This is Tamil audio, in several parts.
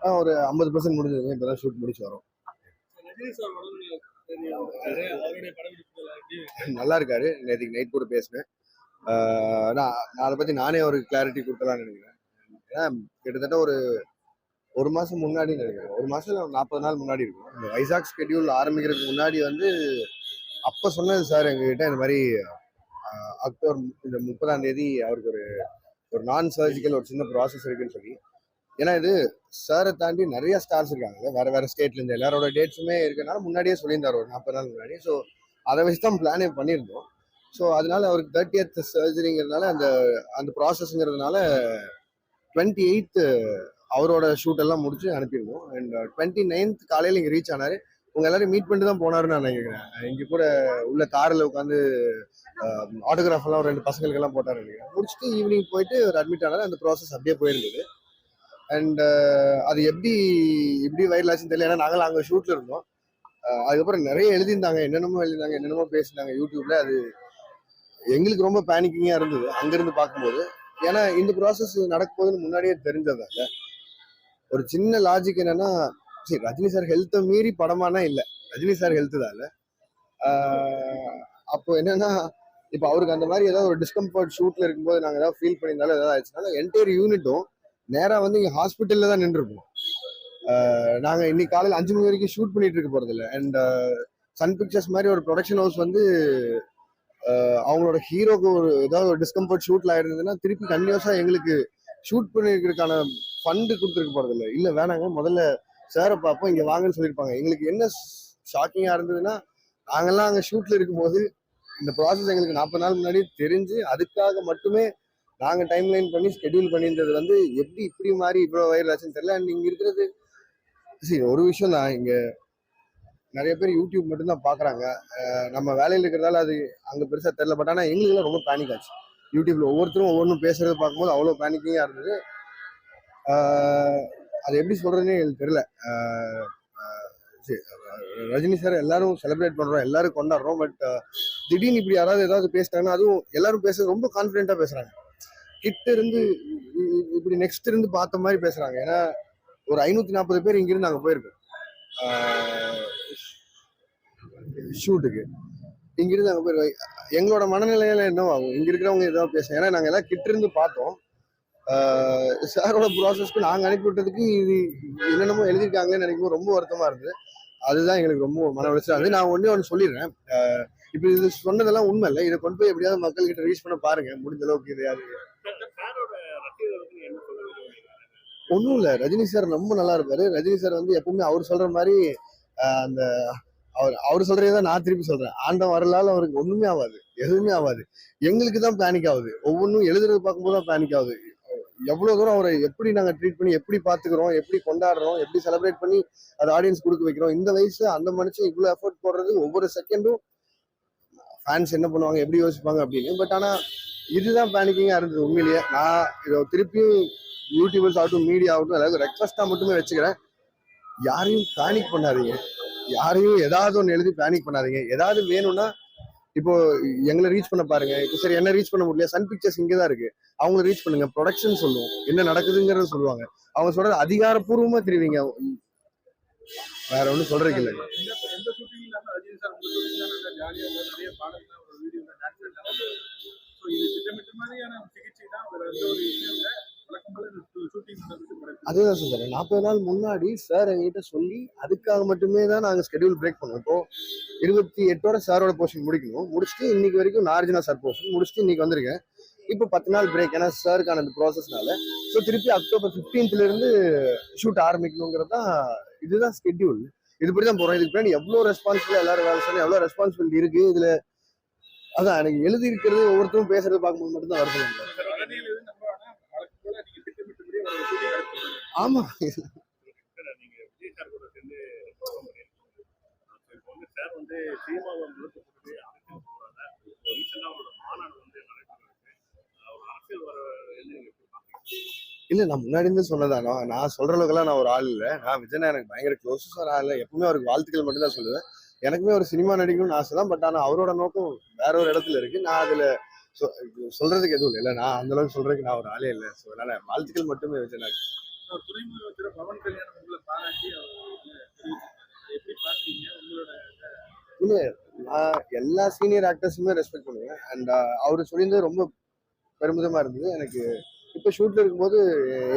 ஆ, ஒரு ஐம்பது பர்சன்ட் முடிஞ்சதுங்க இப்போ தான் ஷூட் முடிச்சு வரோம். நல்லா இருக்காரு. நேற்றுக்கு நைட் கூட பேசினேன். நான் அதை பற்றி நானே ஒரு கிளாரிட்டி கொடுக்கலாம்னு நினைக்கிறேன். ஏன்னா கிட்டத்தட்ட ஒரு ஒரு மாதம் முன்னாடி நினைக்கிறேன். ஒரு மாதம் நாற்பது நாள் முன்னாடி இருக்கும். இந்த வைசாக் ஸ்கெடியூல் ஆரம்பிக்கிறதுக்கு முன்னாடி வந்து அப்போ சொன்னது சார் எங்ககிட்ட இந்த மாதிரி அக்டோபர் இந்த முப்பதாம் தேதி அவருக்கு ஒரு ஒரு நான் சர்ஜிக்கல் ஒரு சின்ன ப்ராசஸ் இருக்குன்னு சொல்லி. ஏன்னா இது சாரை தாண்டி நிறைய ஸ்டார்ஸ் இருக்காங்க வேற வேற ஸ்டேட்ல இருந்து எல்லாரோட டேட்ஸுமே இருக்கனால முன்னாடியே சொல்லியிருந்தார் ஒரு நாற்பது நாள் முன்னாடி. ஸோ அதை வச்சு தான் பிளானே பண்ணியிருந்தோம். ஸோ அதனால அவருக்கு தேர்ட்டி எய்த் சர்ஜரிங்கிறதுனால அந்த அந்த ப்ராசஸ்ங்கிறதுனால டுவெண்ட்டி எயித்து அவரோட ஷூட் எல்லாம் முடிச்சு அனுப்பியிருந்தோம். அண்ட் டுவெண்ட்டி uh, நைன்த் காலையில் இங்கே ரீச் ஆனார். உங்க எல்லாரும் மீட் பண்ணிட்டு தான் போனாருன்னு நான் நினைக்கிறேன். இங்க கூட உள்ள காரில் உட்காந்து ஆட்டோகிராஃப் எல்லாம் ஒரு ரெண்டு பசங்களுக்கு எல்லாம் போட்டாரு நினைக்கிறேன். முடிச்சுட்டு ஈவினிங் போயிட்டு ஒரு அட்மிட் ஆனாரு. அந்த ப்ராசஸ் அப்படியே போயிருந்தது. அண்ட் அது எப்படி எப்படி வைரல் ஆச்சுன்னு தெரியல. ஏன்னா நாங்கள் அங்கே ஷூட்ல இருந்தோம். அதுக்கப்புறம் நிறைய எழுதியிருந்தாங்க. என்னென்னமோ எழுதியிருந்தாங்க என்னென்னமோ பேசினாங்க யூடியூப்ல. அது எங்களுக்கு ரொம்ப பேனிக்கிங்கா இருந்தது அங்கிருந்து பார்க்கும்போது. ஏன்னா இந்த ப்ராசஸ் நடக்கும்போதுன்னு முன்னாடியே தெரிஞ்சதால ஒரு சின்ன லாஜிக் என்னன்னா சரி ரஜினி சார் ஹெல்த்தை மீறி படமானா இல்லை. ரஜினி சார் ஹெல்த் தான் இல்ல அப்போ என்னன்னா இப்போ அவருக்கு அந்த மாதிரி ஏதாவது ஒரு டிஸ்கம்ஃபர்ட் ஷூட்ல இருக்கும்போது நாங்கள் ஏதாவது ஃபீல் பண்ணியிருந்தாலும் ஏதாவது ஆயிடுச்சுனால என்டையர் யூனிட்டும் நேராக வந்து இங்கே ஹாஸ்பிட்டலில் தான் நின்றுருப்போம். நாங்கள் இன்னைக்கு காலையில் அஞ்சு மணி வரைக்கும் ஷூட் பண்ணிட்டு இருக்க போறது இல்லை. அண்ட் சன் பிக்சர்ஸ் மாதிரி ஒரு ப்ரொடக்ஷன் ஹவுஸ் வந்து அவங்களோட ஹீரோக்கு ஒரு ஏதாவது ஒரு டிஸ்கம்ஃபர்ட் ஷூட்ல ஆயிருந்ததுன்னா திருப்பி கன்யூஸா எங்களுக்கு ஷூட் பண்ணிருக்கிறதுக்கான ஃபண்டு கொடுத்துருக்க போறது இல்லை. இல்ல வேணாங்க. முதல்ல சாரை பார்ப்போம் இங்கே வாங்கன்னு சொல்லியிருப்பாங்க. எங்களுக்கு என்ன ஷாக்கிங்காக இருந்ததுன்னா நாங்கள்லாம் அங்கே ஷூட்டில் இருக்கும்போது இந்த ப்ராசஸ் எங்களுக்கு நாற்பது நாள் முன்னாடி தெரிஞ்சு அதுக்காக மட்டுமே நாங்கள் டைம் லைன் பண்ணி ஸ்கெடியூல் பண்ணியிருந்தது வந்து எப்படி இப்படி மாதிரி இவ்வளோ வைரல் ஆச்சுன்னு தெரியல. அண்ட் இருக்கிறது சரி ஒரு விஷயம் தான். இங்கே நிறைய பேர் யூடியூப் மட்டும்தான் பார்க்குறாங்க நம்ம வேலையில் இருக்கிறதால அது அங்கே பெருசாக தெரியல. பட் ஆனால் எங்களுக்குலாம் ரொம்ப பேனிக் ஆச்சு. யூடியூப்பில் ஒவ்வொருத்தரும் ஒவ்வொன்றும் பேசுகிறது பார்க்கும்போது அவ்வளோ பேனிக்கிங்காக இருந்தது. அது எப்படி சொல்றதுன்னே எனக்கு தெரியல. சரி, ரஜினி சார் எல்லாரும் செலிப்ரேட் பண்றோம் எல்லாரும் கொண்டாடுறோம் பட் திடீர்னு இப்படி யாராவது ஏதாவது பேசினாங்கன்னா அதுவும் எல்லாரும் பேச ரொம்ப கான்ஃபிடென்ட்டா பேசுறாங்க. கிட்ட இருந்து இப்படி நெக்ஸ்ட் இருந்து பார்த்த மாதிரி பேசுறாங்க. ஏன்னா ஒரு ஐநூத்தி நாற்பது பேர் இங்கிருந்து அங்க போயிருக்கோம் ஷூட்டுக்கு இங்கிருந்து அங்க போயிருக்கோம் எங்களோட மனநிலையில என்னவாகும் ஆகும். இங்க இருக்கிறவங்க ஏதாவது பேச ஏன்னா நாங்க எல்லாம் கிட்ட இருந்து பார்த்தோம். சாரோட ப்ராசஸ்க்கு நாங்கள் அனுப்பி விட்டதுக்கு இது என்னென்னமோ எழுதியிருக்காங்கன்னு நினைக்கும் ரொம்ப வருத்தமாக இருந்தது. அதுதான் எங்களுக்கு ரொம்ப மன உளைச்சல் அது நான் ஒன்றே ஒன்று சொல்லிடுறேன். இப்போ இது சொன்னதெல்லாம் உண்மை இல்லை. இதை கொண்டு போய் எப்படியாவது மக்கள் கிட்ட ரீச் பண்ண பாருங்க. முடிஞ்ச அளவுக்கு இது ஒன்றும் இல்லை. ரஜினி சார் ரொம்ப நல்லா இருப்பாரு. ரஜினி சார் வந்து எப்பவுமே அவர் சொல்ற மாதிரி அந்த அவர் அவர் சொல்றதே தான் நான் திருப்பி சொல்றேன். ஆண்டம் வரலால அவருக்கு ஒண்ணுமே ஆகாது எதுவுமே ஆகாது எங்களுக்கு தான் பேனிக் ஆகுது. ஒவ்வொன்றும் எழுதுறது பார்க்கும்போது தான் பேனிக் ஆகுது. எவ்வளவு தூரம் அவரை எப்படி நாங்க ட்ரீட் பண்ணி எப்படி பாத்துக்கிறோம் எப்படி கொண்டாடுறோம் எப்படி செலிப்ரேட் பண்ணி அது ஆடியன்ஸ் கொடுக்க வைக்கிறோம் இந்த வயசு அந்த மனுஷன் இவ்வளவு எஃபோர்ட் போடுறது ஒவ்வொரு செகண்டும் ஃபேன்ஸ் என்ன பண்ணுவாங்க எப்படி யோசிப்பாங்க அப்படின்னு. பட் ஆனா இதுதான் பேனிக்கிங்கா இருந்தது உண்மையிலேயே. நான் இதை திருப்பியும் யூடியூபர்ஸ் ஆகட்டும் மீடியா ஆகட்டும் அதாவது ரெக்வஸ்டா மட்டுமே வச்சுக்கிறேன். யாரையும் பேனிக் பண்ணாதீங்க. யாரையும் ஏதாவது ஒன்று எழுதி பேனிக் பண்ணாதீங்க. ஏதாவது வேணும்னா இப்போ எங்களை ரீச் பண்ண பாருங்க. இப்போ சரி என்ன ரீச் பண்ண முடியல? சன் பிக்சர்ஸ் இங்கே தான் இருக்கு. அவங்கள ரீச் பண்ணுங்க. ப்ரொடக்ஷன் சொல்லுவோம். என்ன நடக்குதுங்கிறத சொல்லுவாங்க. அவங்க சொல்றது அதிகாரப்பூர்வமா தெரிவிங்க. வேற ஒன்றும் சொல்றதுக்கு இல்லை. இது திட்டமிட்ட மாதிரியான சிகிச்சை தான் ஒரு அதுதான் சொல்றேன். நாற்பது நாள் முன்னாடி சார் எங்ககிட்ட சொல்லி அதுக்காக மட்டுமே தான் நாங்கள் ஸ்கெடியூல் பிரேக் பண்ணோம். இப்போ இருபத்தி எட்டோட சாரோட போர்ஷன் முடிக்கணும். முடிச்சுட்டு இன்னைக்கு வரைக்கும் நார்ஜினா சார் போர்ஷன் முடிச்சுட்டு இன்னைக்கு வந்திருக்கேன். இப்போ பத்து நாள் பிரேக் ஏன்னா சாருக்கான அந்த ப்ராசஸ்னால ஸோ திருப்பி அக்டோபர் 15th இருந்து ஷூட் ஆரம்பிக்கணுங்கிறது தான் இதுதான் ஸ்கெடியூல் இதுபடி தான் போறோம். இதுக்கு பின்னாடி எவ்வளோ ரெஸ்பான்சிபிள் எல்லாரும் வேலை சொன்னால் எவ்வளோ ரெஸ்பான்சிபிலிட்டி இருக்கு இதுல அதான் எனக்கு எழுதி இருக்கிறது ஒவ்வொருத்தரும் பேசுறது பார்க்கும்போது மட்டும்தான் வருது ஆமா? இல்ல நான் முன்னாடி இருந்து சொன்னதான் நான் சொல்ற அளவுக்குலாம் நான் ஒரு ஆள் இல்ல. நான் விஜய் எனக்கு பயங்கர க்ளோஸஸ் ஒரு ஆள் இல்ல. எப்பவுமே அவருக்கு வாழ்த்துக்கள் மட்டும் தான் சொல்லுவேன். எனக்குமே ஒரு சினிமா நடிக்கணும்னு ஆசை தான் பட் ஆனா அவரோட நோக்கம் வேற ஒரு இடத்துல இருக்கு. நான் அதுல சொல்றதுக்கு எதுவும் இல்லை. நான் அந்த அளவுக்கு சொல்றதுக்கு நான் ஒரு ஆளே இல்லை. ஸோ அதனால வாழ்த்துக்கள் மட்டுமே வச்சு நான் ஒரு துணை முதலமைச்சர் பவன் கல்யாணம் உங்களை பாராட்டி அவர் வந்து தெரிவிச்சிருக்காரு. எப்படி பாக்குறீங்க? உங்களோட நான் எல்லா சீனியர் ஆக்டர்ஸுமே ரெஸ்பெக்ட் பண்ணுவேன். அண்ட் அவர் சொல்லியிருந்தது ரொம்ப பெருமிதமா இருந்தது. எனக்கு இப்போ ஷூட்ல இருக்கும்போது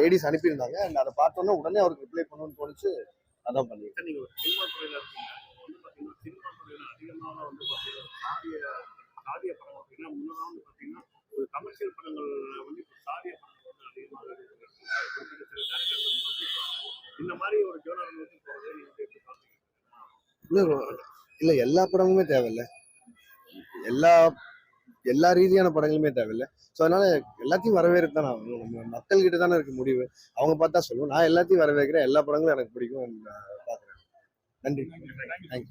ஏடிஸ் அனுப்பியிருந்தாங்க. அண்ட் அதை பார்த்தோன்னா உடனே அவருக்கு ரிப்ளை பண்ணணும்னு தோணுச்சு. அதான் பண்ணி. சாதிய படம் அப்படின்னா முன்னதான் வந்து பாத்தீங்கன்னா ஒரு கமர்ஷியல் படங்கள் வந்து இப்போ சாதிய படங்கள் வந்து அதிகமாக இந்த மாதிரி ஒரு ஜோனர் வந்து பாக்குறீங்க இல்லை எல்லா படமுமே தேவையில்ல. எல்லா எல்லா ரீதியான படங்களுமே தேவையில்ல. ஸோ அதனால எல்லாத்தையும் வரவேற்று தான் நான். நம்ம மக்கள் கிட்ட தானே இருக்கு முடிவு. அவங்க பார்த்தா சொல்லுவோம் நான் எல்லாத்தையும் வரவேற்கிறேன். எல்லா படங்களும் எனக்கு பிடிக்கும் பார்க்குறேன். நன்றி. தேங்க்யூ